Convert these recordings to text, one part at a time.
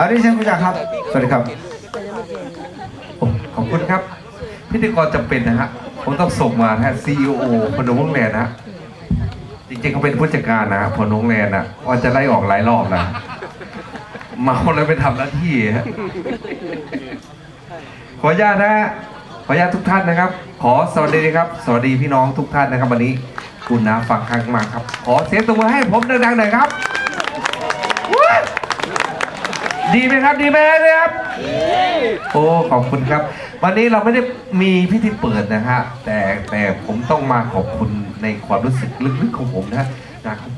เอาดิฉันรู้จักครับ สวัสดีครับขอบคุณครับ พิธีกรจำเป็นนะฮะผมต้องส่งมานะฮะ CEO พนมวงแลนนะฮะจริงๆเขาเป็นผู้จัดการนะพนมวงแลนนะว่าจะไล่ออกหลายรอบนะมาแล้วไปทำหน้าที่ฮะขออนุญาตนะฮะขออนุญาตทุกท่านนะครับ ขอสวัสดีครับ สวัสดีพี่น้องทุกท่านนะครับ วันนี้คุณนะฟังครั้งมาครับ ขอเสียงตบมือให้ผมดังๆหน่อยครับ ดีไหมครับ ดีไหมครับโอ้ขอบคุณครับ วันนี้เราไม่ได้มีพิธีเปิดนะฮะแต่แต่ผมต้องมาขอบคุณในความรู้สึกลึกๆของผมนะนะครับ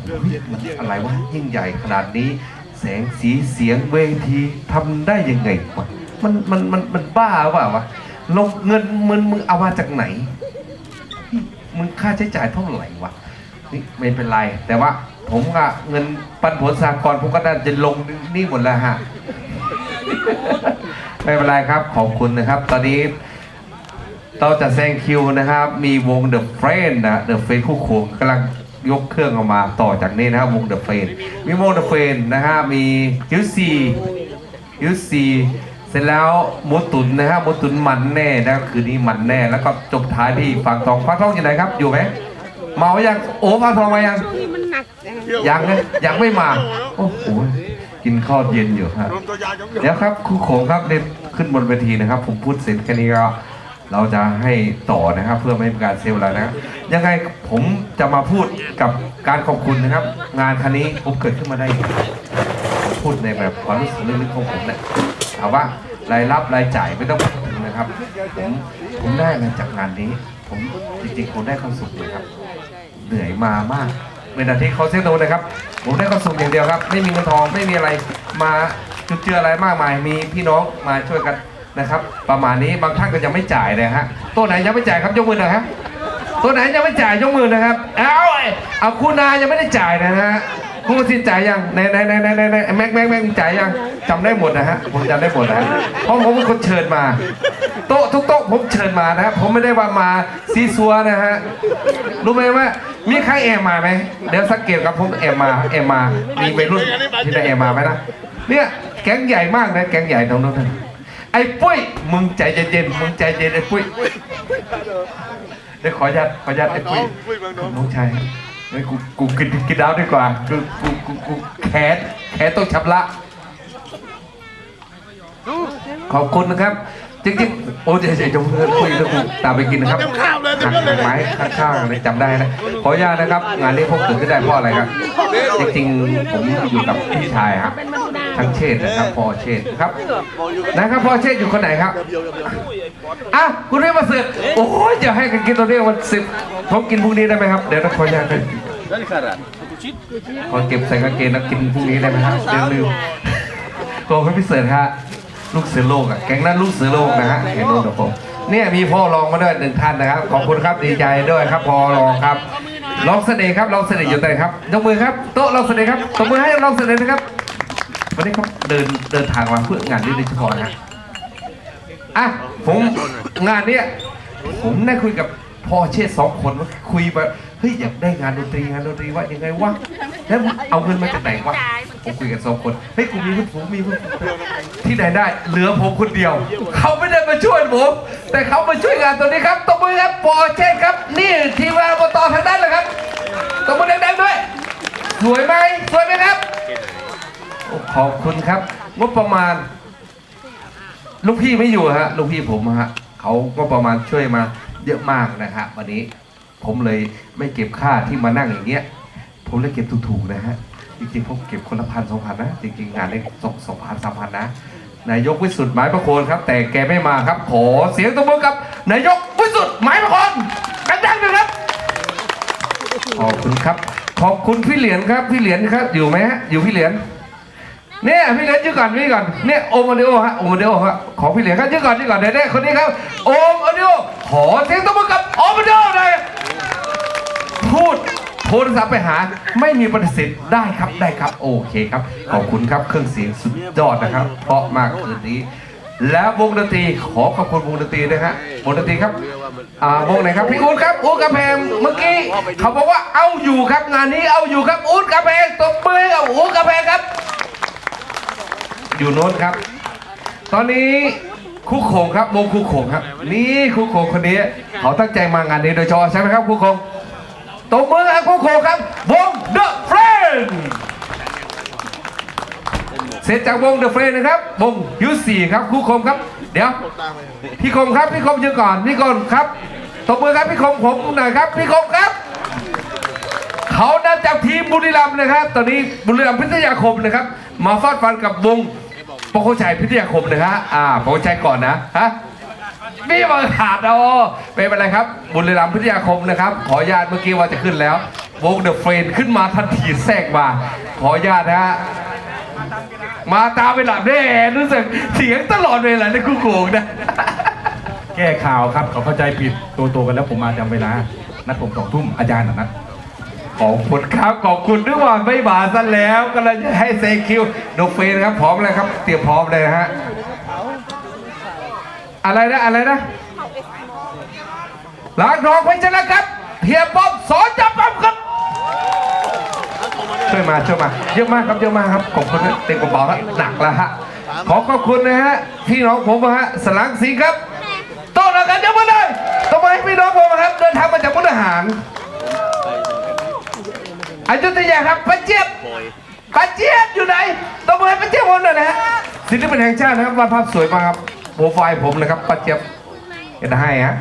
มันอะไรวะยิ่งใหญ่ขนาดนี้ แสงสีเสียงเวทีทำได้ยังไงวะมันมันมันมันบ้าเปล่าวะลงเงินมึงมึงเอามาจากไหนมึงค่าใช้จ่ายเท่าไหร่วะนี่ไม่เป็นไรแต่ว่า ผมอะเงินปันผลสากลผมก็น่าจะลงนี่หมดแล้วฮะ ไม่เป็นไรครับ ขอบคุณนะครับ ตอนนี้เราจะแซงคิวนะครับ มีวง The Friend นะ The Friend คู่ควงกำลังยกเครื่องออกมาต่อจากนี้นะครับวง The Friend มีวง The Friend นะฮะมียูซียูซีเสร็จแล้วหมูตุนนะฮะหมูตุนมันแน่นะคืนนี้มันแน่แล้วก็จบท้ายที่ฟังทองฟังทองอยู่ไหนครับอยู่ไหมเมายังโอ้ฟังทองมายังนี่มันหนักจัง ยังนะยังไม่มา โอ้โห กินข้าวเย็นอยู่ฮะรวมตัวยายกเดี๋ยวครับครูโขงครับเดินขึ้นบนเวทีนะครับ ผมพูดเสร็จแค่นี้ก็เราจะให้ต่อนะครับ เพื่อไม่ให้เป็นการเซลล์เรานะครับยังไงผมจะมาพูดกับการขอบคุณนะครับ งานครั้งนี้ผมเกิดขึ้นมาได้ยังไงผมพูดในแบบความรู้สึกลึกๆของผมเนี่ยถามว่ารายรับรายจ่ายไม่ต้องพูดถึงนะครับ ผมผมได้มาจากงานนี้ ผมจริงๆผมได้ความสุขเลยครับ เหนื่อยมามาก เป็นอาทิตย์เขาเซ็ตโนนะครับผมได้ความสุขอย่างเดียวครับ ไม่มีเงินทองไม่มีอะไรมาจุดเจืออะไรมากมาย มีพี่น้องมาช่วยกันนะครับ ประมาณนี้บางท่านก็ยังไม่จ่ายเลยฮะตัวไหนยังไม่จ่ายครับยกมือหน่อยครับตัวไหนยังไม่จ่ายยกมือนะครับ เอาเอาคุณนายังไม่ได้จ่ายนะฮะ คุณสินจ่ายยังในในในในในในแม็กแม็กแม็กจ่ายยังจำได้หมดนะฮะผมจำได้หมดนะฮะเพราะผมเป็นคนเชิญมา โต๊ะทุกโต๊ะผมเชิญมานะครับผมไม่ได้ว่ามาซีซัวนะฮะรู้ไหมว่ามีใครแอบมาไหมเดี๋ยวสังเกตครับผมแอบมาแอบมามีวัยรุ่นที่ได้แอบมาไหมนะเนี่ยแก๊งใหญ่มากนะแก๊งใหญ่ตรงนู้นนะไอ้ปุ้ยมึงใจเย็นๆมึงใจเย็นไอ้ปุ้ยเดี๋ยวขออนุญาตขออนุญาตไอ้ปุ้ยปุ้ยเมืองนนท์น้องชาย เฮ้ยกูกูกินกินดาวดีกว่าคือกูกูกูแขนแขนต้องชำระขอบคุณนะครับ จริงๆ โอ้ยเดี๋ยวจะเพื่อนคุยแล้วกูตามไปกินนะครับเต็มข้าวเลยหักเต็มเลยไม้ข้างๆเลยจำได้นะขออนุญาตนะครับ งานนี้พวกถึงขึ้นได้เพราะอะไรครับ จริงๆ ผมอยู่กับพี่ชายครับ ทั้งเชษฐ์นะครับพ่อเชษฐ์ครับนะครับพ่อเชษฐ์อยู่คนไหนครับอะคุณเรียกมาเสือกโอ้ยอย่าให้กันกินตัวนี้วันสิบผมกินพรุ่งนี้ได้ไหมครับ เดี๋ยวนะขออนุญาตนะขอเก็บใส่กางเกงแล้วกินพรุ่งนี้ได้ไหมครับเดี๋ยวลืมโอ้พี่พิเศษฮะลูกเสือโลกอะแก๊งนั้นลูกเสือโลกนะฮะเห็นโน้นเดี๋ยวผมเนี่ยมีพ่อรองมาด้วยหนึ่งท่านนะครับขอบคุณครับดีใจด้วยครับพ่อรองครับรองเสน่ห์ครับรองเสน่ห์อยู่ไหนครับยกมือครับโต๊ะรองเสน่ห์ครับตบมือให้รองเสน่ห์นะครับ วันนี้เขาเดินเดินทางมาเพื่องานนี้โดยเฉพาะนะอะผมงานเนี้ยผมได้คุยกับพ่อเชษสองคนว่าคุยแบบเฮ้ยอยากได้งานดนตรีงานดนตรีว่ายังไงวะแล้วเอาเงินมาจากไหนวะผมคุยกันสองคนเฮ้ยกูมีเพื่อนผมมีเพื่อนที่ไหนได้เหลือผมคนเดียว เขาไม่ได้มาช่วยผมแต่เขามาช่วยงานตัวนี้ครับตบมือครับพ่อเชษครับ นี่ทีมงานอบตทางด้านเลยครับตบมือดังๆด้วย สวยไหมสวยไหมครับโอ้ ขอบคุณครับ งบประมาณ ลูกพี่ไม่อยู่ฮะลูกพี่ผมฮะเขาก็ประมาณช่วยมาเยอะมากนะฮะวันนี้ผมเลยไม่เก็บค่าที่มานั่งอย่างเงี้ย ผมเลยเก็บถูกๆนะฮะจริงๆผมเก็บคนละพันสองพันนะจริงๆงานได้สองสองพันสามพันนะนายกวิสุทธิ์หมายประโคนครับ แต่แกไม่มาครับ ขอเสียงตบมือกับนายกวิสุทธิ์หมายประโคนดังๆหนะครับขอบคุณครับ ขอบคุณพี่เหรียญครับ พี่เหรียญครับ อยู่ไหมฮะอยู่พี่เหรียญ เนี่ยพี่เหรียญยืนก่อนพี่ก่อนเนี่ยโอมอดิโอฮะโอมอดิโอฮะของพี่เหรียญครับยืนก่อนยืนก่อนเดี๋ยวได้คนนี้ครับโอมอดิโอขอเสียงตบมือกับโอมอดิโอหน่อยพูดโทรศัพท์ไปหาไม่มีปฏิเสธได้ครับได้ครับ โอเคครับ ขอบคุณครับเครื่องเสียงสุดยอดนะครับ เพราะมากคืนนี้ แล้วงดนตรีขอขอบคุณวงดนตรีนะฮะวงดนตรีครับอ่าวงไหนครับพี่อู๊ดครับอู๊ดกระแพงเมื่อกี้เขาบอกว่าเอาอยู่ครับงานนี้เอาอยู่ครับอู๊ดกระแพงตบมือกับอู๊ดกระแพงครับ อยู่โน้นครับ ตอนนี้คุกโขงครับวงคุกโขงครับ นี่คุกโขงคนนี้เขาตั้งใจมางานนี้โดยเฉพาะใช่ไหมครับคุกโขงตบมือครับคุกโขงครับ วง The Friend เสร็จจากวง The Friend นะครับ วงยูสี่ครับคุกโขงครับ เดี๋ยวพี่คมครับพี่คมยืนก่อนพี่คมครับตบมือครับพี่คมผมหน่อยครับพี่คมครับเขานำจากทีมบุรีรัมย์นะครับ ตอนนี้บุรีรัมย์พิทยาคมนะครับ มาฟาดฟันกับวง ปกชัยพิทยาคมนะฮะอ่าปกชัยก่อนนะฮะนี่บังขาดเอาเป็นอะไรครับ บุรีรัมย์พิทยาคมนะครับ ขออนุญาตเมื่อกี้ว่าจะขึ้นแล้ววงเดอะเฟรนขึ้นมาทันทีแทรกมา ขออนุญาตนะฮะมาตามไปหลับได้รู้สึกเสียงตลอดเวลาในคู่โขงนะแก้ข่าวครับเขาเข้าใจผิดตัวตัวกันแล้วผมมาจำเวลา นัดผมสองทุ่มอาจารย์น่ะนัด ขอบคุณครับขอบคุณด้วยว่าไม่มาซะแล้วก็เลยจะให้เซคิวโนเฟนครับพร้อมเลยครับ เตรียมพร้อมเลยนะฮะอะไรนะอะไรนะล้างทองไปชนะครับเฮียป๊อปสอนจับปั๊มครับช่วยมาช่วยมาเยอะมากครับเยอะมากครับขอบคุณนะเต็มกระเป๋าครับหนักแล้วฮะขอขอบคุณนะฮะพี่น้องผมนะฮะสลังสีครับโต้นกันเดี๋ยวมาเลยต้องมาให้พี่น้องผมนะครับเดินทางมาจากมุกดาหาร อยุธยาครับป้าเจี๊ยบป้าเจี๊ยบอยู่ไหนต้องมาให้ป้าเจี๊ยบคนหน่อยนะฮะศิลปินแห่งชาตินะครับวาดภาพสวยมากครับโปรไฟล์ผมนะครับป้าเจี๊ยบจะให้ฮะ